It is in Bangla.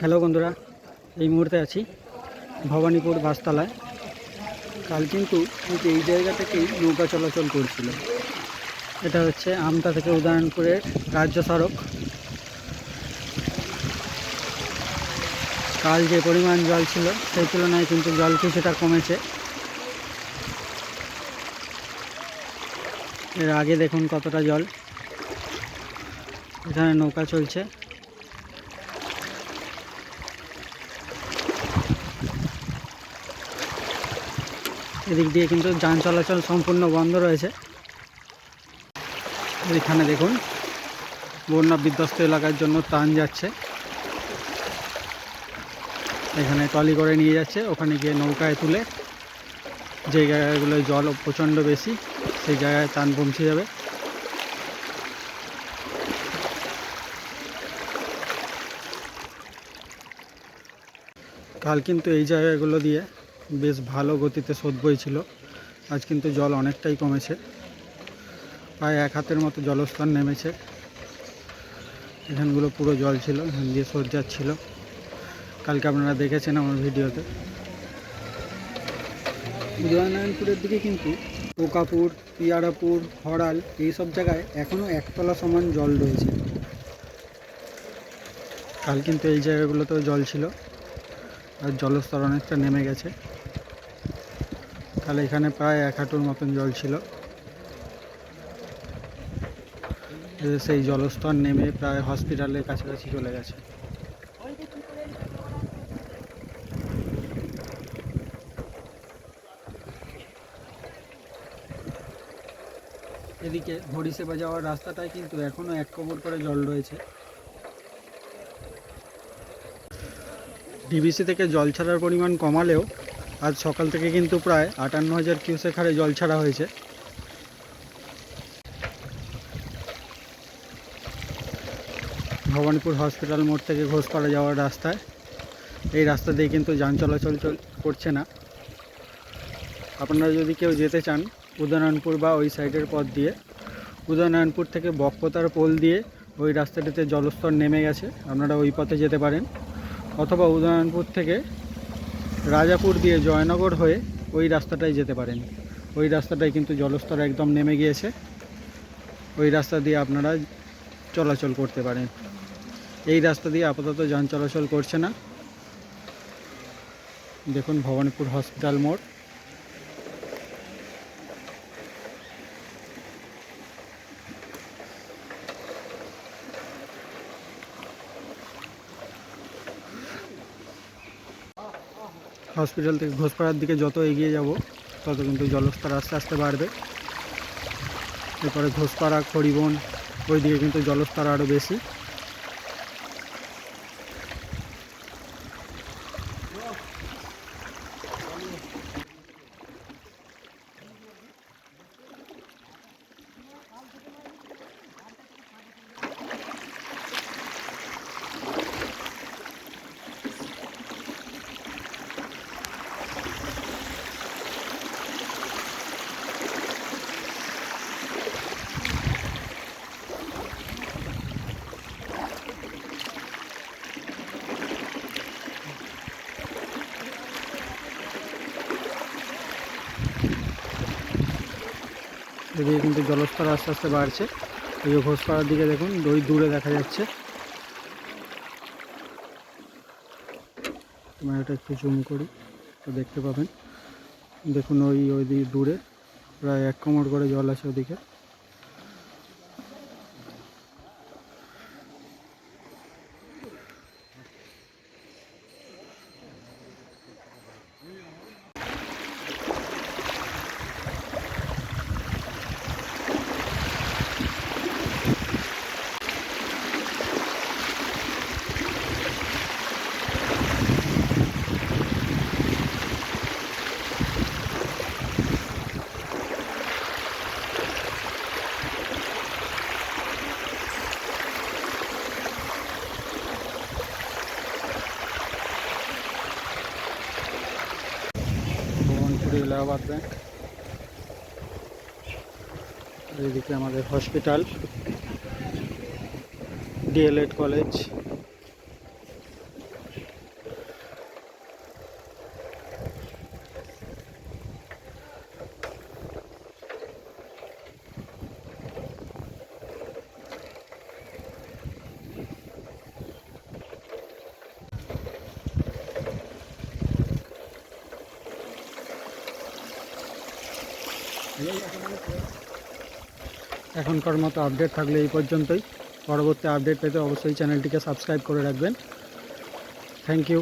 হ্যালো বন্ধুরা, এই মুহূর্তে আছি ভবানীপুর বাসতলায়। কাল কিন্তু ঠিক এই জায়গা থেকেই নৌকা চলাচল করছিল। এটা হচ্ছে আমতা থেকে উদয়নপুরের রাজ্য সড়ক। কাল যে পরিমাণ জল ছিল, সেই তুলনায় কিন্তু জল কিছুটা কমেছে। এর আগে দেখুন কতটা জল। এখানে নৌকা চলছে। এদিক দিয়ে কিন্তু যান চলাচল সম্পূর্ণ বন্ধ রয়েছে। এখানে দেখুন, বন্যা বিধ্বস্ত এলাকার জন্য ত্রাণ যাচ্ছে। এখানে টলি করে নিয়ে যাচ্ছে, ওখানে গিয়ে নৌকায় তুলে যে জায়গাগুলোয় জল প্রচণ্ড বেশি, সেই জায়গায় ত্রাণ পৌঁছে যাবে। কাল কিন্তু এই জায়গাগুলো দিয়ে বেশ ভালো গতিতে স্রোত বইছিল। আজ কিন্তু জল অনেকটাই কমেছে। প্রায় এক হাতের মতো জলস্তর নেমেছে। এখানগুলো পুরো জল ছিল এখান দিয়ে স্রোত যাচ্ছিল। কালকে আপনারা দেখেছেন আমার ভিডিওতে। উদয়নারায়ণপুরের দিকে কিন্তু পোকাপুর পিয়ারাপুর হরাল এইসব জায়গায় এখনও একতলা সমান জল রয়েছে। কাল কিন্তু এই জায়গাগুলোতেও জল ছিল। আর জলস্তর অনেকটা নেমে গেছে। তাহলে এখানে প্রায় এক হাঁটুর মতন জল ছিল। সেই জলস্তর নেমে প্রায় হসপিটালের কাছাকাছি চলে গেছে। এদিকে হরিসেবা যাওয়ার রাস্তাটায় কিন্তু এখনও এক কোমর করে জল রয়েছে। ডিবিসি থেকে জল ছাড়ার পরিমাণ কমালেও আজ সকাল থেকে কিন্তু প্রায় আটান্ন হাজার কিউসেক হারে জল ছাড়া হয়েছে। ভবানীপুর হসপিটাল মোড় থেকে ঘোষপাড়া যাওয়ার রাস্তায়। এই রাস্তা দিয়ে কিন্তু যান চলাচল চল- করছে না। আপনারা যদি কেউ যেতে চান উদয়নারায়ণপুর বা ওই সাইডের পথ দিয়ে, উদয়নারায়ণপুর থেকে বকপতার পোল দিয়ে ওই রাস্তাটিতে জলস্তর নেমে গেছে। আপনারা ওই পথে যেতে পারেন। অথবা উদয়নপুর থেকে রাজাপুর দিয়ে জয়নগর হয়ে ওই রাস্তাটায় যেতে পারেন। ওই রাস্তাটায় কিন্তু জলস্তর একদম নেমে গিয়েছে। ওই রাস্তা দিয়ে আপনারা চলাচল করতে পারেন। এই রাস্তা দিয়ে আপাতত যান চলাচল করছে না। দেখুন, ভবানীপুর হসপিটাল মোড়। হসপিটাল থেকে ঘোষপাড়ার দিকে যত এগিয়ে যাব, তত কিন্তু জলস্তর আস্তে আস্তে বাড়বে। এরপরে ঘোষপাড়া খড়িবন ওই দিকে কিন্তু জলস্তর আরও বেশি। এদিকে কিন্তু জলস্তর আস্তে আস্তে বাড়ছে। এই যে ঘোষপাড়ার দিকে দেখুন দই দূরে দেখা যাচ্ছে। তোমার এটা একটু জুম করি, তো দেখতে পাবেন। দেখুন ওই ওই দূরে, প্রায় এক কোমর করে জল আছে ওদিকে। এলাহাবাদ। ব্যাংক এদিকে আমাদের হসপিটাল ডিএলএড কলেজ এখনকার মতো আপডেট থাকলে এই পর্যন্তই। পরবর্তী আপডেট পেতে অবশ্যই চ্যানেলটিকে সাবস্ক্রাইব করে রাখবেন। Thank you